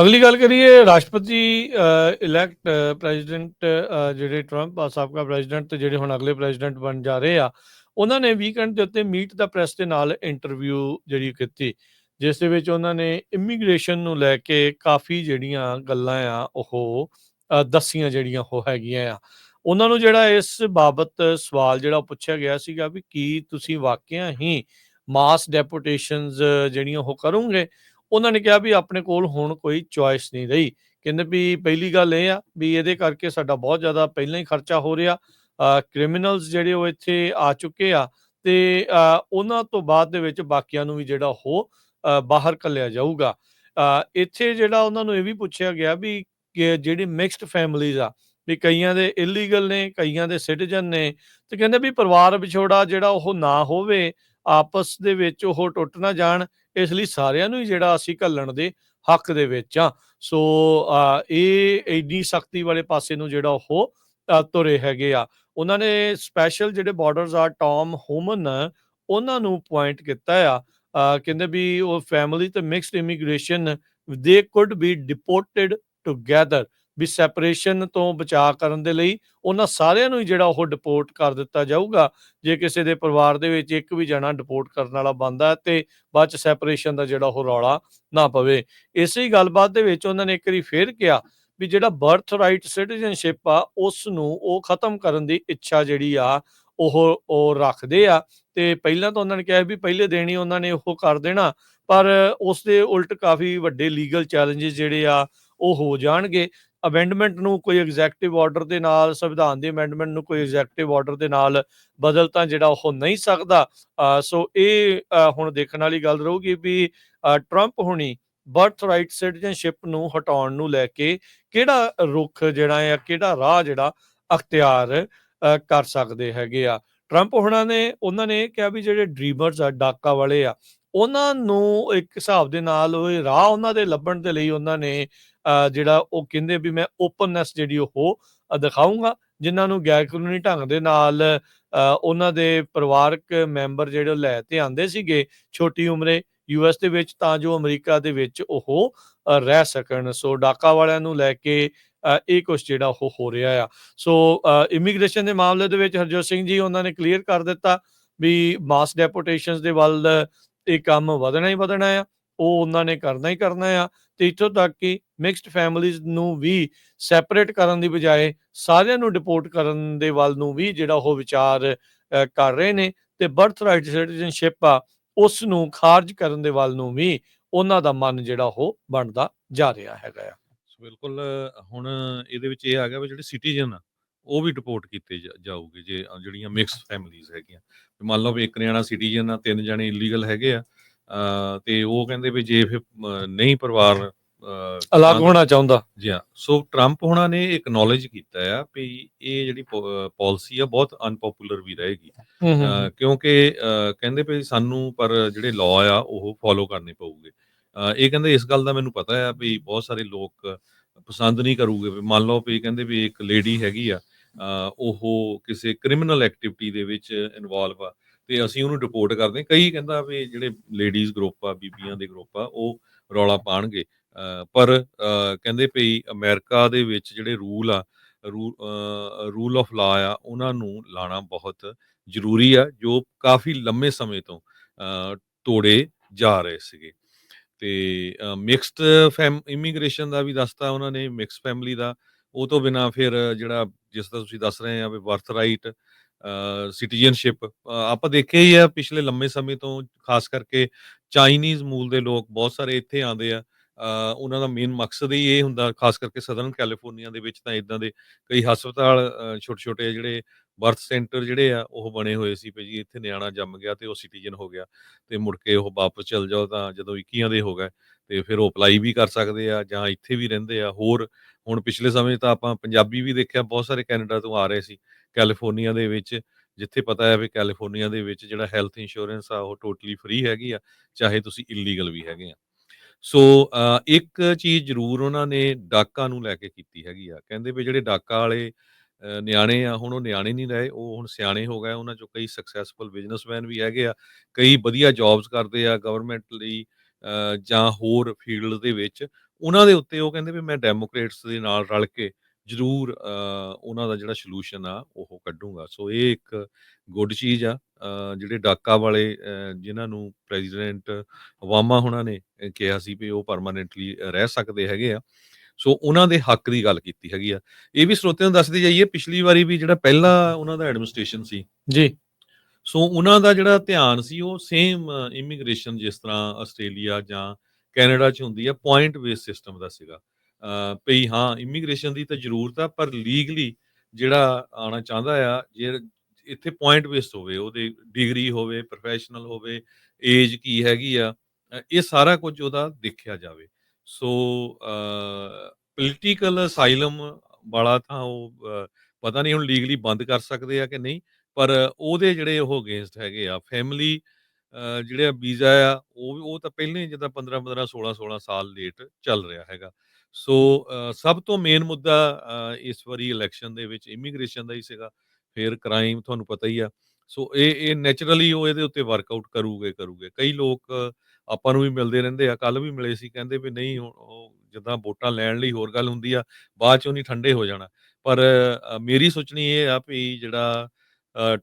ਅਗਲੀ ਗੱਲ ਕਰੀਏ, ਰਾਸ਼ਟਰਪਤੀ ਇਲੈਕਟ ਪ੍ਰੈਜ਼ੀਡੈਂਟ ਜਿਹੜੇ ਟਰੰਪ ਆ, ਸਾਬਕਾ ਪ੍ਰੈਜ਼ੀਡੈਂਟ ਤੇ ਜਿਹੜੇ ਹੁਣ ਅਗਲੇ ਪ੍ਰੈਜ਼ੀਡੈਂਟ ਬਣ ਜਾ ਰਹੇ ਆ, ਉਹਨਾਂ ਨੇ ਵੀਕਐਂਡ ਦੇ ਉੱਤੇ ਮੀਟ ਦਾ ਪ੍ਰੈਸ ਦੇ ਨਾਲ ਇੰਟਰਵਿਊ ਜਿਹੜੀ ਕੀਤੀ, ਜਿਸ ਦੇ ਵਿੱਚ ਉਹਨਾਂ ਨੇ ਇਮੀਗ੍ਰੇਸ਼ਨ ਨੂੰ ਲੈ ਕੇ ਕਾਫੀ ਜਿਹੜੀਆਂ ਗੱਲਾਂ ਆ, ਉਹ ਦੱਸੀਆਂ ਜਿਹੜੀਆਂ ਉਹ ਹੈਗੀਆਂ ਆ। ਉਹਨਾਂ ਨੂੰ ਜਿਹੜਾ ਇਸ ਬਾਬਤ ਸਵਾਲ ਜਿਹੜਾ ਪੁੱਛਿਆ ਗਿਆ ਸੀਗਾ ਵੀ ਕੀ ਤੁਸੀਂ ਵਾਕਿਆ ਹੀ ਮਾਸ ਡੈਪੂਟੇਸ਼ਨਸ ਜਿਹੜੀਆਂ ਉਹ ਕਰੋਗੇ? ਉਹਨਾਂ ਨੇ ਕਿਹਾ ਵੀ ਆਪਣੇ ਕੋਲ ਹੁਣ ਕੋਈ ਚੁਆਇਸ ਨਹੀਂ ਰਹੀ। ਕਹਿੰਦੇ ਵੀ ਪਹਿਲੀ ਗੱਲ ਇਹ ਆ ਵੀ ਇਹਦੇ ਕਰਕੇ ਸਾਡਾ ਬਹੁਤ ਜ਼ਿਆਦਾ ਪਹਿਲਾਂ ਹੀ ਖਰਚਾ ਹੋ ਰਿਹਾ। ਕ੍ਰਿਮੀਨਲਸ ਜਿਹੜੇ ਉਹ ਇੱਥੇ ਆ ਚੁੱਕੇ ਆ ਤੇ ਉਹਨਾਂ ਤੋਂ ਬਾਅਦ ਦੇ ਵਿੱਚ ਬਾਕੀਆਂ ਨੂੰ ਵੀ ਜਿਹੜਾ ਉਹ ਬਾਹਰ ਕੱਲਿਆ ਜਾਊਗਾ। ਇੱਥੇ ਜਿਹੜਾ ਉਹਨਾਂ ਨੂੰ ਇਹ ਵੀ ਪੁੱਛਿਆ ਗਿਆ ਵੀ ਕਿ ਜਿਹੜੀ ਮਿਕਸਡ ਫੈਮਿਲੀਜ਼ ਆ, ਵੀ ਕਈਆਂ ਦੇ ਇਲੀਗਲ ਨੇ, ਕਈਆਂ ਦੇ ਸਿਟੀਜ਼ਨ ਨੇ, ਤੇ ਕਹਿੰਦੇ ਵੀ ਪਰਿਵਾਰ ਵਿਛੋੜਾ ਜਿਹੜਾ ਉਹ ਨਾ ਹੋਵੇ, ਆਪਸ ਦੇ ਵਿੱਚ ਉਹ ਟੁੱਟ ਨਾ ਜਾਣ ਇਸ ਲਈ ਸਾਰਿਆਂ ਨੂੰ ਹੀ ਜਿਹੜਾ ਅਸੀਂ ਘੱਲਣ ਦੇ ਹੱਕ ਦੇ ਵਿੱਚ ਆ ਸੋ ਇਹ ਐਡੀ ਸਖਤੀ ਵਾਲੇ ਪਾਸੇ ਨੂੰ ਜਿਹੜਾ ਉਹ ਤੁਰੇ ਹੈਗੇ ਆ। ਉਹਨਾਂ ਨੇ ਸਪੈਸ਼ਲ ਜਿਹੜੇ ਬਾਰਡਰਸ ਆ, ਟੌਮ ਹੋਮਨ, ਉਹਨਾਂ ਨੂੰ ਪੁਆਇੰਟ ਕੀਤਾ ਆ। ਕਹਿੰਦੇ ਵੀ ਉਹ ਫੈਮਿਲੀ ਤੇ ਮਿਕਸਡ ਇਮੀਗ੍ਰੇਸ਼ਨ ਦੇ ਕੁਡ ਬੀ ਡਿਪੋਰਟਡ ਟੁਗੇਦਰ ਵੀ ਸੈਪਰੇਸ਼ਨ ਤੋਂ ਬਚਾਅ ਕਰਨ ਦੇ ਲਈ ਉਹਨਾਂ ਸਾਰਿਆਂ ਨੂੰ ਹੀ ਜਿਹੜਾ ਉਹ ਡਿਪੋਰਟ ਕਰ ਦਿੱਤਾ ਜਾਊਗਾ। ਜੇ ਕਿਸੇ ਦੇ ਪਰਿਵਾਰ ਦੇ ਵਿੱਚ ਇੱਕ ਵੀ ਜਣਾ ਡਿਪੋਰਟ ਕਰਨ ਵਾਲਾ ਬੰਦਾ ਤੇ ਬਾਅਦ ਚ ਸੈਪਰੇਸ਼ਨ ਦਾ ਜਿਹੜਾ ਉਹ ਰੌਲਾ ਨਾ ਪਵੇ। ਇਸੇ ਗੱਲਬਾਤ ਦੇ ਵਿੱਚ ਉਹਨਾਂ ਨੇ ਇੱਕ ਵਾਰੀ ਫੇਰ ਕਿਹਾ ਵੀ ਜਿਹੜਾ ਬਰਥ ਰਾਈਟ ਸਿਟੀਜ਼ਨਸ਼ਿਪ ਆ ਉਸ ਨੂੰ ਉਹ ਖਤਮ ਕਰਨ ਦੀ ਇੱਛਾ ਜਿਹੜੀ ਆ, ਉਹ ਉਹ ਰੱਖਦੇ ਆ। ਤੇ ਪਹਿਲਾਂ ਤਾਂ ਉਹਨਾਂ ਨੇ ਕਿਹਾ ਵੀ ਪਹਿਲੇ ਦਿਨ ਹੀ ਉਹਨਾਂ ਨੇ ਉਹ ਕਰ ਦੇਣਾ, ਪਰ ਉਸ ਦੇ ਉਲਟ ਕਾਫੀ ਵੱਡੇ ਲੀਗਲ ਚੈਲੰਜਸ ਜਿਹੜੇ ਆ, ਉਹ ਹੋ ਜਾਣਗੇ। ਅਮੈਂਡਮੈਂਟ ਨੂੰ ਕੋਈ ਐਗਜ਼ੈਕਟਿਵ ਆਰਡਰ ਦੇ ਨਾਲ, ਸੰਵਿਧਾਨ ਦੀ ਅਮੈਂਡਮੈਂਟ ਨੂੰ ਕੋਈ ਐਗਜ਼ੈਕਟਿਵ ਆਰਡਰ ਦੇ ਨਾਲ ਬਦਲ ਤਾਂ ਜਿਹੜਾ ਉਹ ਨਹੀਂ ਸਕਦਾ। ਸੋ ਇਹ ਹੁਣ ਦੇਖਣ ਵਾਲੀ ਗੱਲ ਰਹੂਗੀ ਵੀ ਟਰੰਪ ਹੁਣੀ ਬਰਥ ਰਾਈਟ ਸਿਟੀਜ਼ਨਸ਼ਿਪ ਨੂੰ ਹਟਾਉਣ ਨੂੰ ਲੈ ਕੇ ਕਿਹੜਾ ਰੁਖ ਜਿਹੜਾ ਹੈ ਕਿਹੜਾ ਰਾਹ ਜਿਹੜਾ ਅਖਤਿਆਰ ਕਰ ਸਕਦੇ ਹੈਗੇ ਆ। ਟਰੰਪ ਹੁਣਾਂ ਨੇ, ਉਹਨਾਂ ਨੇ ਕਿਹਾ ਵੀ ਜਿਹੜੇ ਡ੍ਰੀਮਰਸ ਆ, ਡਾਕਾ ਵਾਲੇ ਆ ਉਹਨਾਂ ਨੂੰ ਇੱਕ ਹਿਸਾਬ ਦੇ ਨਾਲ ਰਾਹ ਉਹਨਾਂ ਦੇ ਲੱਭਣ ਦੇ ਲਈ ਉਹਨਾਂ ਨੇ ਜਿਹੜਾ ਉਹ ਕਹਿੰਦੇ ਵੀ ਮੈਂ ਓਪਨਨੈਸ ਜਿਹੜੀ ਉਹ ਅ, ਦਿਖਾਊਂਗਾ ਜਿਨ੍ਹਾਂ ਨੂੰ ਗੈਰ ਕਾਨੂੰਨੀ ਢੰਗ ਦੇ ਨਾਲ ਉਹਨਾਂ ਦੇ ਪਰਿਵਾਰਕ ਮੈਂਬਰ ਜਿਹੜੇ ਉਹ ਲੈ ਤੇ ਆਂਦੇ ਸੀਗੇ ਛੋਟੀ ਉਮਰੇ ਯੂਐਸ ਦੇ ਵਿੱਚ ਤਾਂ ਜੋ ਅਮਰੀਕਾ ਦੇ ਵਿੱਚ ਉਹ ਰਹਿ ਸਕਣ। ਸੋ ਡਾਕਾ ਵਾਲਿਆਂ ਨੂੰ ਲੈ ਕੇ ਇਹ ਕੁਝ ਜਿਹੜਾ ਉਹ ਹੋ ਰਿਹਾ ਆ। ਸੋ ਇਮੀਗ੍ਰੇਸ਼ਨ ਦੇ ਮਾਮਲੇ ਦੇ ਵਿੱਚ ਹਰਜੋਤ ਸਿੰਘ ਜੀ ਉਹਨਾਂ ਨੇ ਕਲੀਅਰ ਕਰ ਦਿੱਤਾ ਵੀ ਮਾਸ ਡੈਪੋਟੇਸ਼ਨਸ ਦੇ ਵੱਲ ਇਹ ਕੰਮ ਵਧਣਾ ਹੀ ਵਧਣਾ ਆ, ਉਹ ਉਹਨਾਂ ਨੇ ਕਰਨਾ ਹੀ ਕਰਨਾ ਆ ਤੇ ਇੱਥੋਂ ਤੱਕ ਕਿ ਮਿਕਸਡ ਫੈਮਿਲੀਜ਼ ਨੂੰ ਵੀ ਸੈਪਰੇਟ ਕਰਨ ਦੀ ਬਜਾਏ ਸਾਰਿਆਂ ਨੂੰ ਡਿਪੋਰਟ ਕਰਨ ਦੇ ਵੱਲ ਨੂੰ ਵੀ ਜਿਹੜਾ ਉਹ ਵਿਚਾਰ ਕਰ ਰਹੇ ਨੇ ਤੇ ਬਰਥ ਰਾਈਟ ਸਿਟੀਜ਼ਨਸ਼ਿਪ ਆ, ਉਸ ਨੂੰ ਖਾਰਜ ਕਰਨ ਦੇ ਵੱਲ ਨੂੰ ਵੀ ਉਹਨਾਂ ਦਾ ਮਨ ਜਿਹੜਾ ਉਹ ਬਣਦਾ ਜਾ ਰਿਹਾ ਹੈਗਾ ਆ। ਬਿਲਕੁਲ, ਹੁਣ ਇਹਦੇ ਵਿੱਚ ਇਹ ਆ ਗਿਆ ਵੀ ਜਿਹੜੇ ਸਿਟੀਜ਼ਨ ਆ ਉਹ ਵੀ ਡਿਪੋਰਟ ਕੀਤੇ ਜਾ- ਜਾਊਗੇ ਜੇ ਅ, ਜਿਹੜੀਆਂ ਮਿਕਸਡ ਫੈਮਿਲੀਜ਼ ਹੈਗੀਆਂ। ਵੀ ਮੰਨ ਲਓ ਵੀ ਇੱਕ ਨਿਆਣਾ ਸਿਟੀਜ਼ਨ ਆ ਤਿੰਨ ਜਣੇ ਇਲੀਗਲ ਹੈਗੇ ਆ ਅ, ਤੇ ਉਹ ਕਹਿੰਦੇ ਵੀ ਜੇ ਫਿਰ ਅ, ਨਹੀਂ ਪਰਿਵਾਰ ਅ, ਅਲੱਗ ਹੋਣਾ ਚਾਹੁੰਦਾ। ਜੀ ਹਾਂ। ਸੋ ਟਰੰਪ ਹੁਣਾਂ ਨੇ ਐਕਨੋਲਜ ਕੀਤਾ ਆ ਵੀ ਇਹ ਜਿਹੜੀ ਪਾਲਿਸੀ ਆ ਬਹੁਤ ਅਨਪਪੂਲਰ ਵੀ ਰਹੇਗੀ। ਹੂੰ ਹੂੰ ਅ, ਕਿਉਂਕਿ ਕਹਿੰਦੇ ਵੀ ਸਾਨੂੰ ਪਰ ਜਿਹੜੇ ਲਾਅ ਆ ਉਹ ਫੋਲੋ ਕਰਨੇ ਪਊਗੇ। ਇਹ ਕਹਿੰਦੇ ਇਸ ਗੱਲ ਦਾ ਮੈਨੂੰ ਪਤਾ ਆ ਵੀ ਬਹੁਤ ਸਾਰੇ ਲੋਕ ਪਸੰਦ ਨਹੀਂ ਕਰੂਗੇ। ਵੀ ਮੰਨ ਲਓ ਵੀ ਕਹਿੰਦੇ ਵੀ ਇੱਕ ਲੇਡੀ ਹੈਗੀ ਆ ਉਹ ਕਿਸੇ ਕ੍ਰਿਮੀਨਲ ਐਕਟੀਵਿਟੀ ਦੇ ਵਿੱਚ ਇਨਵੋਲਵ ਆ, ਤੇ ਅਸੀਂ ਉਹਨੂੰ ਰਿਪੋਰਟ ਕਰਦੇ ਕਈ ਕਹਿੰਦਾ ਵੀ ਜਿਹੜੇ ਲੇਡੀਜ਼ ਗਰੁੱਪ ਆ, ਬੀਬੀਆਂ ਦੇ ਗਰੁੱਪ ਆ, ਉਹ ਰੌਲਾ ਪਾਣਗੇ। ਪਰ ਕਹਿੰਦੇ ਵੀ ਅਮਰੀਕਾ ਦੇ ਵਿੱਚ ਜਿਹੜੇ ਰੂਲ ਆ ਰੂਲ ਆਫ ਲਾ ਆ, ਉਹਨਾਂ ਨੂੰ ਲਾਣਾ ਬਹੁਤ ਜ਼ਰੂਰੀ ਆ, ਜੋ ਕਾਫੀ ਲੰਮੇ ਸਮੇਂ ਤੋਂ ਤੋੜੇ ਜਾ ਰਹੇ ਸੀਗੇ। ਤੇ ਮਿਕਸਡ ਫੈਮ ਇਮੀਗ੍ਰੇਸ਼ਨ ਦਾ ਵੀ ਦੱਸਤਾ ਉਹਨਾਂ ਨੇ ਮਿਕਸ ਫੈਮਿਲੀ ਦਾ। ਉਹ ਤੋਂ ਬਿਨਾ ਫਿਰ ਜਿਹੜਾ ਜਿਸ ਦਾ ਤੁਸੀਂ ਦੱਸ ਰਹੇ ਆ ਵੀ ਬਰਥ ਰਾਈਟ ਸਿਟੀਜ਼ਨਸ਼ਿਪ ਆਪਾਂ ਦੇਖਿਆ ਹੀ ਆ ਪਿਛਲੇ ਲੰਮੇ ਸਮੇਂ ਤੋਂ, ਖਾਸ ਕਰਕੇ ਚਾਈਨੀਜ਼ ਮੂਲ ਦੇ ਲੋਕ ਬਹੁਤ ਸਾਰੇ ਇੱਥੇ ਆਉਂਦੇ ਆ। ਉਹਨਾਂ ਦਾ ਮੇਨ ਮਕਸਦ ਹੀ ਇਹ ਹੁੰਦਾ, ਖਾਸ ਕਰਕੇ ਸਦਰਨ ਕੈਲੀਫੋਰਨੀਆ ਦੇ ਵਿੱਚ ਤਾਂ ਇਦਾਂ ਦੇ ਕਈ ਹਸਪਤਾਲ ਛੋਟੇ ਛੋਟੇ ਜਿਹੜੇ ਬਰਥ ਸੈਂਟਰ ਜਿਹੜੇ ਆ, ਉਹ ਬਣੇ ਹੋਏ ਸੀ ਵੀ ਜੀ ਇੱਥੇ ਨਿਆਣਾ ਜੰਮ ਗਿਆ ਤੇ ਉਹ ਸਿਟੀਜ਼ਨ ਹੋ ਗਿਆ ਤੇ ਮੁੜ ਕੇ ਉਹ ਵਾਪਸ ਚਲ ਜਾਓ ਤਾਂ ਜਦੋਂ 21 ਦੇ ਹੋ ਗਏ ਤੇ ਫਿਰ ਉਹ ਅਪਲਾਈ ਵੀ ਕਰ ਸਕਦੇ ਆ ਜਾਂ ਇੱਥੇ ਵੀ ਰਹਿੰਦੇ ਆ। ਹੋਰ ਹੁਣ ਪਿਛਲੇ ਸਮੇਂ 'ਚ ਤਾਂ ਆਪਾਂ ਪੰਜਾਬੀ ਵੀ ਦੇਖਿਆ, ਬਹੁਤ ਸਾਰੇ ਕੈਨੇਡਾ ਤੋਂ ਆ ਰਹੇ ਸੀ ਕੈਲੀਫੋਰਨੀਆ ਦੇ ਵਿੱਚ, ਜਿੱਥੇ ਪਤਾ ਹੈ ਵੀ ਕੈਲੀਫੋਰਨੀਆ ਦੇ ਵਿੱਚ ਜਿਹੜਾ ਹੈਲਥ ਇੰਸ਼ੋਰੈਂਸ ਆ, ਉਹ ਟੋਟਲੀ ਫ੍ਰੀ ਹੈਗੀ ਆ, ਚਾਹੇ ਤੁਸੀਂ ਇਲੀਗਲ ਵੀ ਹੈਗੇ ਆ। ਸੋ ਇੱਕ ਚੀਜ਼ ਜ਼ਰੂਰ ਉਹਨਾਂ ਨੇ ਡਾਕਾ ਨੂੰ ਲੈ ਕੇ ਕੀਤੀ ਹੈਗੀ ਆ। ਕਹਿੰਦੇ ਵੀ ਜਿਹੜੇ ਡਾਕਾ ਵਾਲੇ ਨਿਆਣੇ ਆ, ਹੁਣ ਉਹ ਨਿਆਣੇ ਨਹੀਂ ਰਹੇ, ਉਹ ਹੁਣ ਸਿਆਣੇ ਹੋ ਗਏ, ਉਹਨਾਂ ਚੋਂ ਕਈ ਸਕਸੈਸਫੁਲ ਬਿਜ਼ਨਸਮੈਨ ਵੀ ਹੈਗੇ ਆ, ਕਈ ਵਧੀਆ ਜੌਬਸ ਕਰਦੇ ਆ ਗਵਰਨਮੈਂਟ ਲਈ ਜਾਂ ਹੋਰ ਫੀਲਡ ਦੇ ਵਿੱਚ। ਉਹਨਾਂ ਦੇ ਉੱਤੇ ਉਹ ਕਹਿੰਦੇ ਵੀ ਮੈਂ ਡੈਮੋਕ੍ਰੇਟਸ ਦੇ ਨਾਲ ਰਲ ਕੇ ਜ਼ਰੂਰ ਉਹਨਾਂ ਦਾ ਜਿਹੜਾ ਸੋਲੂਸ਼ਨ ਆ, ਉਹ ਕੱਢੂੰਗਾ। ਸੋ, ਇਹ ਇੱਕ ਗੁੱਡ ਚੀਜ਼ ਆ। ਜਿਹੜੇ ਡਾਕਾ ਵਾਲੇ ਜਿਨ੍ਹਾਂ ਨੂੰ ਪ੍ਰੈਜ਼ੀਡੈਂਟ ਓਬਾਮਾ ਉਹਨਾਂ ਨੇ ਕਿਹਾ ਸੀ ਵੀ ਉਹ ਪਰਮਾਨੈਂਟਲੀ ਰਹਿ ਸਕਦੇ ਹੈਗੇ ਆ। ਸੋ ਉਹਨਾਂ ਦੇ ਹੱਕ ਦੀ ਗੱਲ ਕੀਤੀ ਹੈਗੀ ਆ। ਇਹ ਵੀ ਸਰੋਤਿਆਂ ਨੂੰ ਦੱਸਦੇ ਜਾਈਏ ਪਿਛਲੀ ਵਾਰੀ ਵੀ ਜਿਹੜਾ ਪਹਿਲਾ ਉਹਨਾਂ ਦਾ ਐਡਮਿਨਿਸਟ੍ਰੇਸ਼ਨ ਸੀ। ਜੀ। ਸੋ ਉਹਨਾਂ ਦਾ ਜਿਹੜਾ ਧਿਆਨ ਸੀ ਉਹ ਸੇਮ ਇਮੀਗ੍ਰੇਸ਼ਨ ਜਿਸ ਤਰ੍ਹਾਂ ਆਸਟ੍ਰੇਲੀਆ ਜਾਂ ਕੈਨੇਡਾ 'ਚ ਹੁੰਦੀ ਆ ਪੁਆਇੰਟ ਬੇਸ ਸਿਸਟਮ ਦਾ ਸੀਗਾ। ਭਈ ਹਾਂ ਇਮੀਗ੍ਰੇਸ਼ਨ ਦੀ ਤਾਂ ਜ਼ਰੂਰਤ ਆ ਪਰ ਲੀਗਲੀ ਜਿਹੜਾ ਆਣਾ ਚਾਹੁੰਦਾ ਆ ਜੇ ਇੱਥੇ ਪੁਆਇੰਟ ਬੇਸਡ ਹੋਵੇ, ਉਹਦੇ ਡਿਗਰੀ ਹੋਵੇ ਪ੍ਰੋਫੈਸ਼ਨਲ ਹੋਵੇ ਏਜ ਕੀ ਹੈਗੀ ਆ ਇਹ ਸਾਰਾ ਕੁਝ ਉਹਦਾ ਦੇਖਿਆ ਜਾਵੇ। ਸੋ ਪੋਲੀਟੀਕਲ ਅਸਾਈਲਮ ਵਾਲਾ ਤਾਂ ਉਹ ਪਤਾ ਨਹੀਂ ਹੁਣ ਲੀਗਲੀ ਬੰਦ ਕਰ ਸਕਦੇ ਆ ਕਿ ਨਹੀਂ, ਪਰ ਉਹਦੇ ਜਿਹੜੇ ਉਹ ਅਗੇਂਸਟ ਹੈਗੇ ਆ ਫੈਮਿਲੀ ਜਿਹੜੇ ਵੀਜ਼ਾ ਆ, ਉਹ ਵੀ- ਉਹ ਤਾਂ ਪਹਿਲਾਂ ਹੀ ਜਿੱਦਾਂ 15 15 16 16 ਸਾਲ ਲੇਟ ਚੱਲ ਰਿਹਾ ਹੈਗਾ। ਸੋ ਸਭ ਤੋਂ ਮੇਨ ਮੁੱਦਾ ਇਸ ਵਾਰੀ ਇਲੈਕਸ਼ਨ ਦੇ ਵਿੱਚ ਇਮੀਗ੍ਰੇਸ਼ਨ ਦਾ ਹੀ ਸੀਗਾ। ਫਿਰ ਕ੍ਰਾਈਮ ਤੁਹਾਨੂੰ ਪਤਾ ਹੀ ਆ। ਸੋ ਇਹ ਇਹ ਨੇਚਰਲੀ ਉਹ ਇਹਦੇ ਉੱਤੇ ਵਰਕਆਊਟ ਕਰੂਗੇ ਕਰੂਗੇ। ਕਈ ਲੋਕ ਆਪਾਂ ਨੂੰ ਵੀ ਮਿਲਦੇ ਰਹਿੰਦੇ ਆ ਕੱਲ ਵੀ ਮਿਲੇ ਸੀ, ਕਹਿੰਦੇ ਵੀ ਨਹੀਂ ਉਹ ਜਿੱਦਾਂ ਵੋਟਾਂ ਲੈਣ ਲਈ ਹੋਰ ਗੱਲ ਹੁੰਦੀ ਆ, ਬਾਅਦ ਚ ਨਹੀਂ ਠੰਡੇ ਹੋ ਜਾਣਾ। ਪਰ ਮੇਰੀ ਸੋਚਣੀ ਇਹ ਆ ਵੀ ਜਿਹੜਾ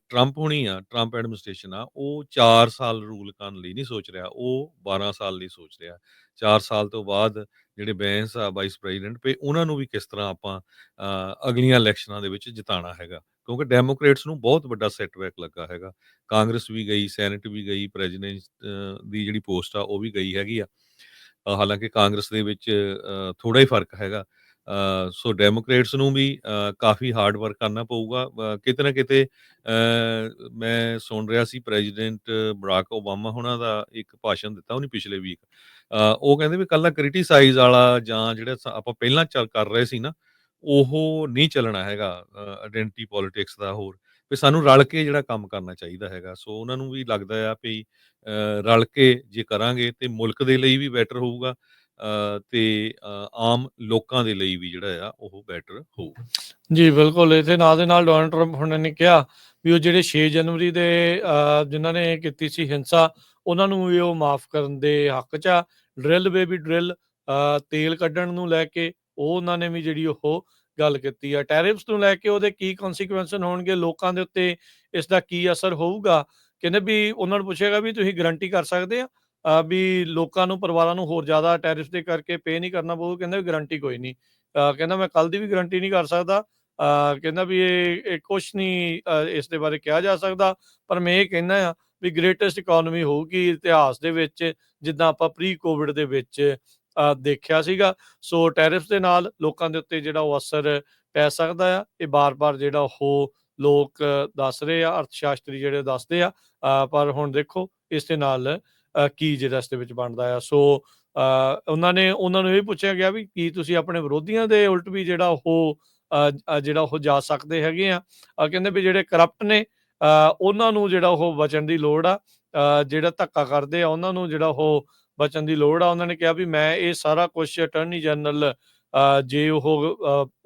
ਟਰੰਪ ਹੋਣੀ ਆ ਟਰੰਪ ਐਡਮਿਨਿਸਟ੍ਰੇਸ਼ਨ ਆ, ਉਹ 4 ਸਾਲ ਰੂਲ ਕਰਨ ਲਈ ਨਹੀਂ ਸੋਚ ਰਿਹਾ, ਉਹ 12 ਸਾਲ ਲਈ ਸੋਚ ਰਿਹਾ। 4 ਸਾਲ ਤੋਂ ਬਾਅਦ ਜਿਹੜੇ ਬੈਂਸ ਆ, ਵਾਈਸ ਪ੍ਰੈਜ਼ੀਡੈਂਟ ਪੇ ਉਹਨਾਂ ਨੂੰ ਵੀ ਕਿਸ ਤਰ੍ਹਾਂ ਆਪਾਂ ਅਗਲੀਆਂ ਇਲੈਕਸ਼ਨਾਂ ਦੇ ਵਿੱਚ ਜਿਤਾਣਾ ਹੈਗਾ। ਕਿਉਂਕਿ ਡੈਮੋਕ੍ਰੇਟਸ ਨੂੰ ਬਹੁਤ ਵੱਡਾ ਸੈਟਬੈਕ ਲੱਗਾ ਹੈਗਾ। ਕਾਂਗਰਸ ਵੀ ਗਈ, ਸੈਨੇਟ ਵੀ ਗਈ ਪ੍ਰੈਜ਼ੀਡੈਂਟ ਦੀ ਜਿਹੜੀ ਪੋਸਟ ਆ, ਉਹ ਵੀ ਗਈ ਹੈਗੀ ਆ। ਹਾਲਾਂਕਿ ਕਾਂਗਰਸ ਦੇ ਵਿੱਚ ਥੋੜਾ ਹੀ ਫ਼ਰਕ ਹੈਗਾ। ਸੋ ਡੈਮੋਕ੍ਰੇਟਸ ਨੂੰ ਵੀ ਕਾਫੀ ਹਾਰਡ ਵਰਕ ਕਰਨਾ ਪਊਗਾ। ਕਿਤੇ ਨਾ ਕਿਤੇ ਮੈਂ ਸੁਣ ਰਿਹਾ ਸੀ ਪ੍ਰੈਜ਼ੀਡੈਂਟ ਬਰਾਕ ਓਬਾਮਾ ਉਹਨਾਂ ਦਾ ਇੱਕ ਭਾਸ਼ਣ ਦਿੱਤਾ ਉਹਨੇ ਪਿਛਲੇ ਵੀਕ ਉਹ ਕਹਿੰਦੇ ਵੀ ਕੱਲਾ ਕ੍ਰਿਟੀਸਾਈਜ਼ ਵਾਲਾ ਜਾਂ ਜਿਹੜਾ ਆਪਾਂ ਪਹਿਲਾਂ ਚੱਲ ਕਰ ਰਹੇ ਸੀ ਨਾ, ਉਹ ਨਹੀਂ ਚੱਲਣਾ ਹੈਗਾ ਆਇਡੈਂਟੀ ਪੋਲਿਟਿਕਸ ਦਾ ਹੋਰ। ਵੀ ਸਾਨੂੰ ਰਲ ਕੇ ਜਿਹੜਾ ਕੰਮ ਕਰਨਾ ਚਾਹੀਦਾ ਹੈਗਾ। ਸੋ ਉਹਨਾਂ ਨੂੰ ਵੀ ਲੱਗਦਾ ਆ ਵੀ ਰਲ ਕੇ ਜੇ ਕਰਾਂਗੇ ਤੇ ਮੁਲਕ ਦੇ ਲਈ ਵੀ ਬੈਟਰ ਹੋਊਗਾ। ਤੇ ਆਮ ਲੋਕਾਂ ਦੇ ਲਈ ਵੀ ਜਿਹੜਾ ਆ, ਉਹ ਬੈਟਰ ਹੋਊਗਾ ਜੀ, ਬਿਲਕੁਲ ਇਹਦੇ ਨਾਲ ਦੇ ਨਾਲ ਡੋਨਲਡ ਟਰੰਪ ਹੁਣਾਂ ਨੇ ਕਿਹਾ ਵੀ ਉਹ ਜਿਹੜੇ 6 ਜਨਵਰੀ ਦੇ ਜਿਨ੍ਹਾਂ ਨੇ ਕੀਤੀ ਸੀ ਹਿੰਸਾ, ਉਹਨਾਂ ਨੂੰ ਵੀ ਉਹ ਮਾਫ ਕਰਨ ਦੇ ਹੱਕ 'ਚ ਆ। ਡਰਿਲ, ਬੇਬੀ ਡਰਿਲ ਤੇਲ ਕੱਢਣ ਨੂੰ ਲੈ ਕੇ ਉਹ ਉਹਨਾਂ ਨੇ ਵੀ ਜਿਹੜੀ ਉਹ ਗੱਲ ਕੀਤੀ ਆ। ਟੈਰਿਫਸ ਨੂੰ ਲੈ ਕੇ ਉਹਦੇ ਕੀ ਕਨਸੀਕੁਐਂਸਸ ਹੋਣਗੇ, ਲੋਕਾਂ ਦੇ ਉੱਤੇ ਇਸ ਦਾ ਕੀ ਅਸਰ ਹੋਊਗਾ? ਕਹਿੰਦੇ ਵੀ ਉਹਨਾਂ ਨੂੰ ਪੁੱਛੇਗਾ ਵੀ ਤੁਸੀਂ ਗਾਰੰਟੀ ਕਰ ਸਕਦੇ ਆ? ਵੀ ਲੋਕਾਂ ਨੂੰ, ਪਰਿਵਾਰਾਂ ਨੂੰ ਹੋਰ ਜ਼ਿਆਦਾ ਟੈਰਿਫਸ ਦੇ ਕਰਕੇ ਪੇ ਨਹੀਂ ਕਰਨਾ ਪਊ, ਕਹਿੰਦੇ ਵੀ ਗਾਰੰਟੀ ਕੋਈ ਨਹੀਂ। ਕਹਿੰਦਾ ਮੈਂ ਕੱਲ ਦੀ ਵੀ ਗਾਰੰਟੀ ਨਹੀਂ ਕਰ ਸਕਦਾ। ਕਹਿੰਦਾ ਵੀ ਇਹ ਇਹ ਕੁਛ ਨਹੀਂ, ਅਹ ਇਸ ਦੇ ਬਾਰੇ ਕਿਹਾ ਜਾ ਸਕਦਾ। ਪਰ ਮੈਂ ਇਹ ਕਹਿੰਦਾ ਆ ਵੀ ਗ੍ਰੇਟੈਸਟ ਇਕਨੋਮੀ ਹੋਊਗੀ ਇਤਿਹਾਸ ਦੇ ਵਿੱਚ, ਜਿੱਦਾਂ ਆਪਾਂ ਪ੍ਰੀ ਕੋਵਿਡ ਦੇ ਵਿੱਚ ਦੇਖਿਆ ਸੀਗਾ। ਸੋ ਟੈਰਿਫਸ ਦੇ ਨਾਲ ਲੋਕਾਂ ਦੇ ਉੱਤੇ ਜਿਹੜਾ ਉਹ ਅਸਰ ਪੈ ਸਕਦਾ ਆ। ਇਹ ਬਾਰ-ਬਾਰ ਜਿਹੜਾ ਉਹ ਲੋਕ ਦੱਸ ਰਹੇ ਆ ਅਰਥ ਸ਼ਾਸਤਰੀ ਜਿਹੜੇ ਦੱਸਦੇ ਆ। ਪਰ ਹੁਣ ਦੇਖੋ, ਇਸ ਦੇ ਨਾਲ ਕੀ ਜਿਹੜਾ ਇਸ ਦੇ ਵਿੱਚ ਬਣਦਾ ਆ। ਸੋ ਅਹ ਉਹਨਾਂ ਨੇ, ਉਹਨਾਂ ਨੂੰ ਇਹ ਪੁੱਛਿਆ ਗਿਆ ਵੀ ਕੀ ਤੁਸੀਂ ਆਪਣੇ ਵਿਰੋਧੀਆਂ ਦੇ ਉਲਟ ਵੀ ਜਿਹੜਾ ਉਹ ਜਿਹੜਾ ਉਹ ਜਾ ਸਕਦੇ ਹੈਗੇ ਆ। ਕਹਿੰਦੇ ਵੀ ਜਿਹੜੇ ਕਰਪਟ ਨੇ ਉਹਨਾਂ ਨੂੰ ਜਿਹੜਾ ਉਹ ਬਚਣ ਦੀ ਲੋੜ ਆ। ਜਿਹੜਾ ਧੱਕਾ ਕਰਦੇ ਆ, ਉਹਨਾਂ ਨੂੰ ਜਿਹੜਾ ਉਹ ਬਚਣ ਦੀ ਲੋੜ ਆ। ਉਹਨਾਂ ਨੇ ਕਿਹਾ ਵੀ ਮੈਂ ਇਹ ਸਾਰਾ ਕੁਝ ਅਟਰਨੀ ਜਨਰਲ ਜੇ ਉਹ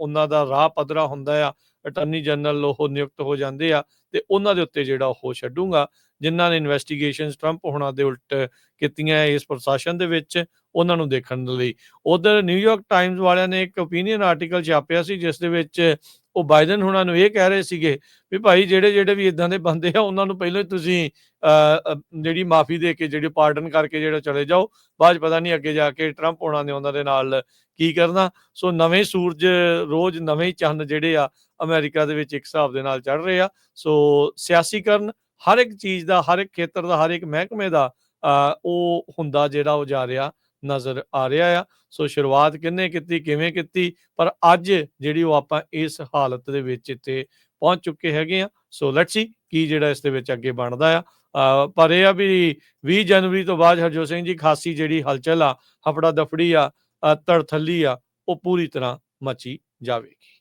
ਉਹਨਾਂ ਦਾ ਰਾਹ ਪੱਧਰਾ ਹੁੰਦਾ ਆ ਅਟਰਨੀ ਜਨਰਲ ਉਹ ਨਿਯੁਕਤ ਹੋ ਜਾਂਦੇ ਆ ਤੇ ਉਹਨਾਂ ਦੇ ਉੱਤੇ ਜਿਹੜਾ ਉਹ ਛੱਡੂਗਾ। ਜਿਨ੍ਹਾਂ ਨੇ ਇਨਵੈਸਟੀਗੇਸ਼ਨਸ ਟਰੰਪ ਹੋਣਾ ਦੇ ਉਲਟ ਕੀਤੀਆਂ ਇਸ ਪ੍ਰਸ਼ਾਸਨ ਦੇ ਵਿੱਚ ਉਹਨਾਂ ਨੂੰ ਦੇਖਣ ਦੇ ਲਈ। ਉਧਰ ਨਿਊਯਾਰਕ ਟਾਈਮਜ਼ ਵਾਲਿਆਂ ਨੇ ਇੱਕ ਓਪੀਨੀਅਨ ਆਰਟੀਕਲ ਛਾਪਿਆ ਸੀ ਜਿਸ ਦੇ ਵਿੱਚ ਉਹ ਬਾਈਡਨ ਹੁਣਾਂ ਨੂੰ ਇਹ ਕਹਿ ਰਹੇ ਸੀਗੇ ਵੀ ਭਾਈ ਜਿਹੜੇ ਜਿਹੜੇ ਵੀ ਇਦਾਂ ਦੇ ਬੰਦੇ ਆ ਉਹਨਾਂ ਨੂੰ ਪਹਿਲਾਂ ਤੁਸੀਂ ਅ, ਜਿਹੜੀ ਮਾਫੀ ਦੇ ਕੇ ਜਿਹੜੇ ਪਾਰਡਨ ਕਰਕੇ ਜਿਹੜਾ ਚਲੇ ਜਾਓ ਬਾਅਦ 'ਚ ਪਤਾ ਨਹੀਂ ਅੱਗੇ ਜਾ ਕੇ ਟਰੰਪ ਹੋਣਾ ਨੇ ਉਹਨਾਂ ਦੇ ਨਾਲ ਕੀ ਕਰਨਾ। ਸੋ ਨਵੇਂ ਸੂਰਜ ਰੋਜ਼ ਨਵੇਂ ਚੰਨ ਜਿਹੜੇ ਆ ਅਮਰੀਕਾ ਦੇ ਵਿੱਚ ਇੱਕ ਹਿਸਾਬ ਦੇ ਨਾਲ ਚੜ ਰਹੇ ਆ। ਸੋ ਸਿਆਸੀਕਰਨ ਹਰ ਇੱਕ ਚੀਜ਼ ਦਾ, ਹਰ ਇੱਕ ਖੇਤਰ ਦਾ, ਹਰ ਇੱਕ ਮਹਿਕਮੇ ਦਾ ਉਹ ਹੁੰਦਾ ਜਿਹੜਾ ਉਹ ਜਾ ਰਿਹਾ ਨਜ਼ਰ ਆ ਰਿਹਾ ਆ। ਸੋ ਸ਼ੁਰੂਆਤ ਕਿੰਨੇ ਕੀਤੀ, ਕਿਵੇਂ ਕੀਤੀ? ਪਰ ਅੱਜ ਜਿਹੜੀ ਉਹ ਆਪਾਂ ਇਸ ਹਾਲਤ ਦੇ ਵਿੱਚ ਇੱਥੇ ਪਹੁੰਚ ਚੁੱਕੇ ਹੈਗੇ ਆ। ਸੋ ਲੈਟਸ ਸੀ ਕੀ ਜਿਹੜਾ ਇਸ ਦੇ ਵਿੱਚ ਅੱਗੇ ਬਣਦਾ ਆ। ਪਰ ਇਹ ਆ ਵੀ 20 ਜਨਵਰੀ ਤੋਂ ਬਾਅਦ ਹਰਜੋਤ ਸਿੰਘ ਜੀ ਖਾਸੀ ਜਿਹੜੀ ਹਲਚਲ ਆ, ਹਫੜਾ ਦਫੜੀ ਆ ਤੜਥੱਲੀ ਆ, ਉਹ ਪੂਰੀ ਤਰ੍ਹਾਂ ਮਚੀ ਜਾਵੇਗੀ।